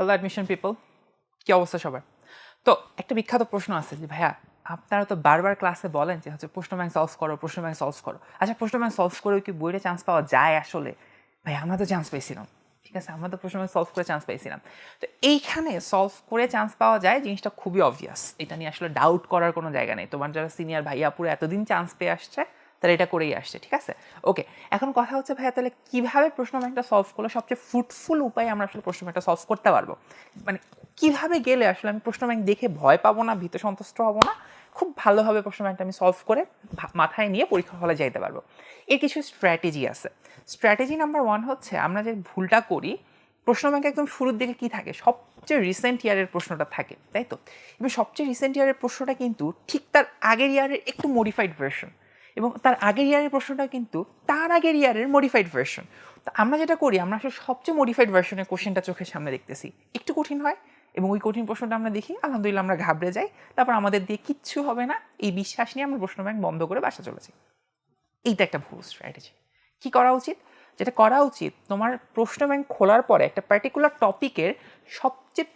Hello admission people কী অবস্থা সবার? তো একটা বিখ্যাত প্রশ্ন আছে যে, ভাইয়া, আপনারা তো বারবার ক্লাসে বলেন যে, হচ্ছে প্রশ্ন ব্যাংক সলভ করো, প্রশ্ন ব্যাংক সলভ করো। আচ্ছা প্রশ্ন ব্যাংক সলভ করে কি বইটা চান্স পাওয়া যায় আসলে? ভাই আমরা তো চান্স পেয়েছিলাম। ঠিক আছে, আমরা তো প্রশ্ন ব্যাংক সলভ করে চান্স পেয়েছিলাম। তো এইখানে সলভ করে চান্স পাওয়া যায় জিনিসটা খুবই অবভিয়াস এটা নিয়ে আসলে ডাউট করার কোনো জায়গা নেই। তোমার যারা সিনিয়র ভাইয়া পুরো এতদিন চান্স পেয়ে আসছে তারা এটা করেই আসছে, ঠিক আছে? ওকে এখন কথা হচ্ছে ভাইয়া, তাহলে কীভাবে প্রশ্ন ব্যাংকটা সলভ করলে সবচেয়ে ফ্রুটফুল উপায়ে আমরা আসলে প্রশ্ন ব্যাংকটা সলভ করতে পারব? মানে কীভাবে গেলে আসলে আমি প্রশ্ন ব্যাংক দেখে ভয় পাবো না, ভীত সন্তুষ্ট হব না? খুব ভালোভাবে প্রশ্ন ব্যাংকটা আমি সলভ করে মাথায় নিয়ে পরীক্ষা হলে যাইতে পারব। এর কিছু স্ট্র্যাটেজি আছে। স্ট্র্যাটেজি নাম্বার ওয়ান হচ্ছে, আমরা যে ভুলটা করি, প্রশ্ন ব্যাংকে একদম শুরুর দিকে কি থাকে? সবচেয়ে রিসেন্ট ইয়ারের প্রশ্নটা থাকে, তাই তো? এবং সবচেয়ে রিসেন্ট ইয়ারের প্রশ্নটা কিন্তু ঠিক তার আগের ইয়ারের একটু মডিফাইড ভার্সন এবং তার আগের ইয়ারের প্রশ্নটা কিন্তু তার আগের ইয়ারের মডিফাইড ভার্সন তো আমরা যেটা করি, আমরা আসলে সবচেয়ে মডিফাইড ভার্সনের কোশ্চেনটা চোখের সামনে দেখতেছি। একটু কঠিন হয় এবং ওই কঠিন প্রশ্নটা আমরা দেখি, আলহামদুলিল্লাহ আমরা ঘাবড়ে যাই। তারপর আমাদের দিয়ে কিচ্ছু হবে না, এই বিশ্বাস নিয়ে আমরা প্রশ্ন ব্যাংক বন্ধ করে বাসা চলেছি। এইটা একটা ভুল স্ট্র্যাটেজি কি করা উচিত? যেটা করা উচিত, তোমার প্রশ্ন ব্যাংক খোলার পরে একটা পার্টিকুলার টপিকের সবচেয়ে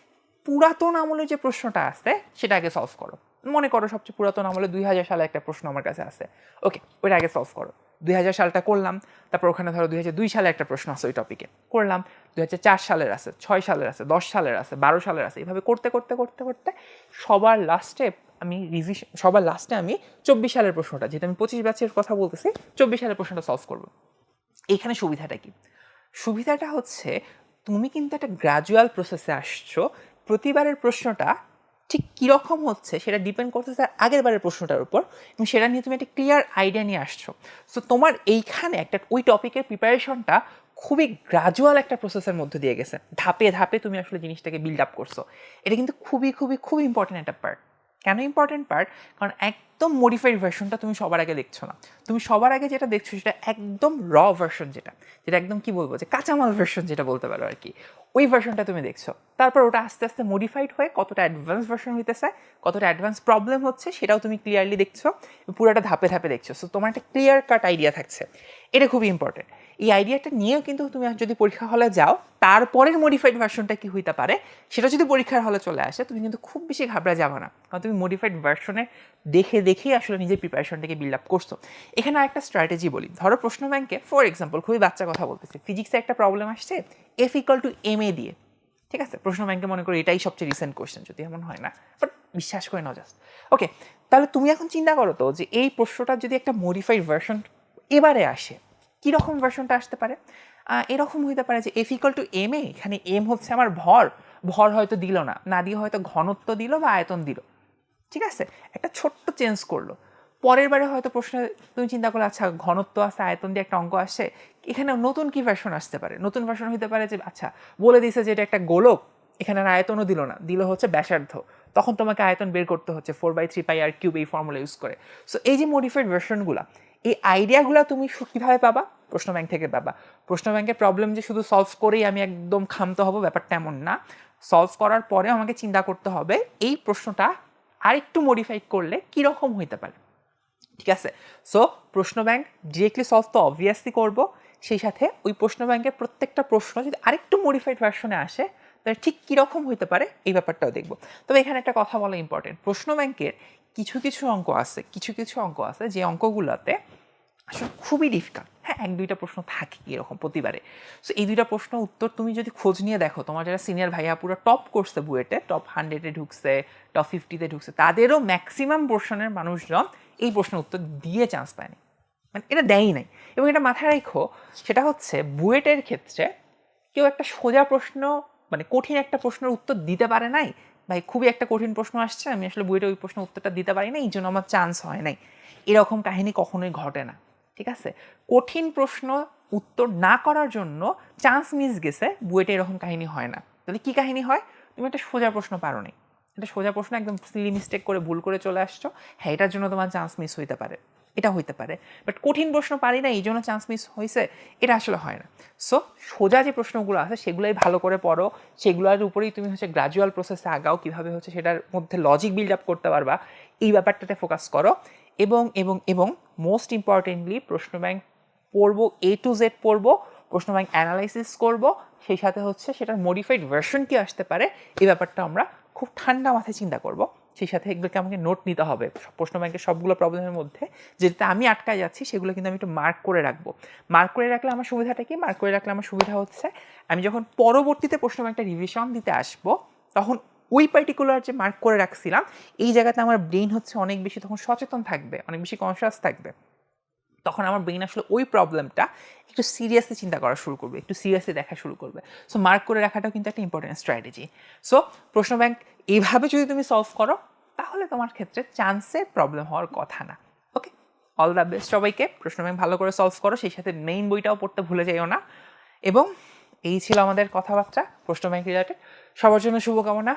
পুরাতন আমলের যে প্রশ্নটা আছে সেটা আগে সলভ করো। মনে করো সবচেয়ে পুরাতন আমলে দুই হাজার সালে একটা প্রশ্ন আমার কাছে আছে। ওকে ওইটা আগে সলভ করো। দুই হাজার সালটা করলাম, তারপর ওখানে ধরো দুই হাজার দুই সালে একটা প্রশ্ন আছে ওই টপিকে করলাম, দুই হাজার চার সালের আছে, ছয় সালের আছে, দশ সালের আছে, বারো সালের আছে, এভাবে করতে করতে করতে করতে সবার লাস্টে আমি রিভিশন সবার লাস্টে আমি চব্বিশ সালের প্রশ্নটা যেটা আমি পঁচিশ ব্যাচের কথা বলতেছি, চব্বিশ সালের প্রশ্নটা সলভ করব। এইখানে সুবিধাটা কি? সুবিধাটা হচ্ছে, তুমি কিন্তু একটা গ্রাজুয়াল প্রসেসে আসছো, প্রতিবারের প্রশ্নটা ঠিক কীরকম হচ্ছে সেটা ডিপেন্ড করতেছে তার আগের বারের প্রশ্নটার উপর এবং সেটা নিয়ে তুমি একটা ক্লিয়ার আইডিয়া নিয়ে আসছো। সো তোমার এইখানে একটা, ওই টপিকের প্রিপারেশনটা খুবই গ্রাজুয়াল একটা প্রসেসের মধ্যে দিয়ে গেছে। ধাপে ধাপে তুমি আসলে জিনিসটাকে বিল্ড আপ করছ। এটা কিন্তু খুবই খুবই খুব ইম্পর্টেন্ট একটা পার্ট কেন ইম্পর্টেন্ট পার্ট কারণ একদম মডিফাইড ভার্সনটা তুমি সবার আগে দেখছ না। তুমি সবার আগে যেটা দেখছ সেটা একদম র ভার্সন যেটা যেটা একদম কি বলব যে কাঁচামাল ভার্সন যেটা বলতে পারো আর কি। ওই ভার্সনটা তুমি দেখছ। তারপর ওটা আস্তে আস্তে মডিফাইড হয়ে কতটা অ্যাডভান্স ভার্সন হইতেছে, কতটা অ্যাডভান্স প্রবলেম হচ্ছে সেটাও তুমি ক্লিয়ারলি দেখছ, পুরোটা ধাপে ধাপে দেখছ। সো তোমার একটা ক্লিয়ার কাট আইডিয়া থাকছে। এটা খুবই ইম্পর্টেন্ট এই আইডিয়াটা নিয়েও কিন্তু তুমি যদি পরীক্ষা হলে যাও, তারপরের মডিফাইড ভার্সনটা কি হইতে পারে, সেটা যদি পরীক্ষার হলে চলে আসে, তুমি কিন্তু খুব বেশি ঘাবড়া যাবে না। কারণ তুমি মডিফাইড ভার্সনে দেখে দেখে দেখেই আসলে নিজের প্রিপারেশনটাকে বিল্ড আপ করছ। এখানে একটা স্ট্র্যাটেজি বলি। ধরো প্রশ্ন ব্যাংকে ফর এক্সাম্পল খুবই বাচ্চা কথা বলতেছে ফিজিক্সে একটা প্রবলেম আসছে F equal to M A দিয়ে। ঠিক আছে? প্রশ্ন ব্যাংকে মনে করি এটাই সবচেয়ে রিসেন্ট কোয়েশ্চেন যদি এমন হয় না। বাট বিশ্বাস করে নাও জাস্ট ওকে তাহলে তুমি এখন চিন্তা করো তো যে এই প্রশ্নটার যদি একটা মডিফাইড ভার্সন এবারে আসে, কীরকম ভার্সনটা আসতে পারে? এরকম হইতে পারে যে F equal to M A এখানে এম হচ্ছে আমার ভর। ভর হয়তো দিল না। না দিয়ে হয়তো ঘনত্ব দিল বা আয়তন দিল। ঠিক আছে? একটা ছোট্ট চেঞ্জ করল। পরের বারে হয়তো প্রশ্নে, তুমি চিন্তা করলে আচ্ছা ঘনত্ব আছে, আয়তন দিয়ে একটা অঙ্ক আসে। এখানে নতুন কি ভার্সন আসতে পারে? নতুন ভার্সন হতে পারে যে আচ্ছা বলে দিয়েছে যে, এটা একটা গোলক, এখানে আর আয়তনও দিল না, দিল হচ্ছে ব্যাসার্ধ। তখন তোমাকে আয়তন বের করতে হচ্ছে four by three pi R cube এই ফর্মুলা ইউজ করে। সো এই যে মডিফাইড ভার্সনগুলো এই আইডিয়াগুলো তুমি কীভাবে পাবা? প্রশ্ন ব্যাংক থেকে পাবা। প্রশ্ন ব্যাংকের প্রবলেম যে, শুধু সলভ করেই আমি একদম খামতে হব, ব্যাপারটা এমন না। সলভ করার পরে আমাকে চিন্তা করতে হবে, এই প্রশ্নটা আরেকটু মডিফাই করলে কীরকম হইতে পারে? ঠিক আছে? সো প্রশ্ন ব্যাংক ডিরেক্টলি সলভ তো অবভিয়াসলি করব। সেই সাথে ওই প্রশ্ন ব্যাংকের প্রত্যেকটা প্রশ্ন যদি আরেকটু মডিফাইড ভার্সনে আসে, তাহলে ঠিক কীরকম হইতে পারে এই ব্যাপারটাও দেখব। তবে এখানে একটা কথা বলা ইম্পর্টেন্ট প্রশ্ন ব্যাংকের কিছু কিছু অঙ্ক আছে, কিছু কিছু অঙ্ক আছে যে অঙ্কগুলোতে আসলে খুবই ডিফিকাল্ট হ্যাঁ এক, দুইটা প্রশ্ন থাকে এরকম প্রতিবারে। সো এই দুইটা প্রশ্ন উত্তর তুমি যদি খোঁজ নিয়ে দেখো, তোমার যারা সিনিয়র ভাইয়া, পুরো টপ করছে বুয়েটে টপ হান্ড্রেডে ঢুকছে টপ ফিফটিতে ঢুকছে, তাদেরও ম্যাক্সিমাম পোর্শনের মানুষজন এই প্রশ্নের উত্তর দিয়ে চান্স পায়নি মানে এটা দেয়ই নাই। এবং এটা মাথায় রেখো সেটা হচ্ছে বুয়েটের ক্ষেত্রে কেউ একটা সোজা প্রশ্ন মানে কঠিন একটা প্রশ্নের উত্তর দিতে পারে নাই। ভাই, খুবই একটা কঠিন প্রশ্ন আসছে, আমি আসলে বুয়েটে ওই প্রশ্নের উত্তরটা দিতে পারি না এই জন্য আমার চান্স হয় নাই। এরকম কাহিনী কখনোই ঘটে না। ঠিক আছে? কঠিন প্রশ্ন, উত্তর না করার জন্য চান্স মিস গেছে, বুয়েটে এরকম কাহিনী হয় না। তাহলে কি কাহিনী হয়? তুমি একটা সোজা প্রশ্ন পারো নি একটা সোজা প্রশ্ন, একদম সিলি মিস্টেক করে ভুল করে চলে আসছো। হ্যাঁ এটার জন্য তোমার চান্স মিস হইতে পারে। এটা হইতে পারে। বাট কঠিন প্রশ্ন পারি না, এই জন্য চান্স মিস হয়েছে এটা আসলে হয় না। সো সোজা যে প্রশ্নগুলো আছে, সেগুলোই ভালো করে পড়ো। সেগুলোর উপরেই তুমি হচ্ছে গ্রাজুয়াল প্রসেসে আগাও, কীভাবে হচ্ছে সেটার মধ্যে লজিক বিল্ড আপ করতে পারবা। এই ব্যাপারটাতে ফোকাস করো। এবং এবং এবং মোস্ট ইম্পর্টেন্টলি প্রশ্ন ব্যাংক পড়ব এ টু জেড পড়ব, প্রশ্ন ব্যাংক অ্যানালাইসিস করব, সেই সাথে হচ্ছে সেটার মডিফাইড ভার্সন কি আসতে পারে, এই ব্যাপারটা আমরা খুব ঠান্ডা মাথায় চিন্তা করব। সেই সাথে এগুলোকে আমাকে নোট নিতে হবে, প্রশ্ন ব্যাংকের সবগুলো প্রবলেমের মধ্যে, যেটাতে আমি আটকায় যাচ্ছি সেগুলো কিন্তু আমি একটু মার্ক করে রাখব। মার্ক করে রাখলে আমার সুবিধাটা কি? মার্ক করে রাখলে আমার সুবিধা হচ্ছে, আমি যখন পরবর্তীতে প্রশ্ন ব্যাংকটা রিভিশন দিতে আসব, তখন ওই পার্টিকুলার যে মার্ক করে রাখছিলাম, এই জায়গাতে আমার ব্রেন হচ্ছে অনেক বেশি তখন সচেতন থাকবে, অনেক বেশি কনসিয়াস থাকবে। তখন আমার ব্রেন আসলে ওই প্রবলেমটা একটু সিরিয়াসলি চিন্তা করা শুরু করবে, একটু সিরিয়াসলি দেখা শুরু করবে। সো মার্ক করে রাখাটাও কিন্তু একটা ইম্পর্টেন্ট স্ট্র্যাটেজি সো প্রশ্ন ব্যাংক এইভাবে যদি তুমি সলভ করো, তাহলে তোমার ক্ষেত্রে চান্সে প্রবলেম হওয়ার কথা না। ওকে অল দ্য বেস্ট সবাইকে। প্রশ্ন ব্যাংক ভালো করে সলভ করো, সেই সাথে মেইন বইটাও পড়তে ভুলে যাইও না। এবং এই ছিল আমাদের কথাবার্তা, প্রশ্ন ব্যাংক রিলেটেড সবার জন্য শুভকামনা।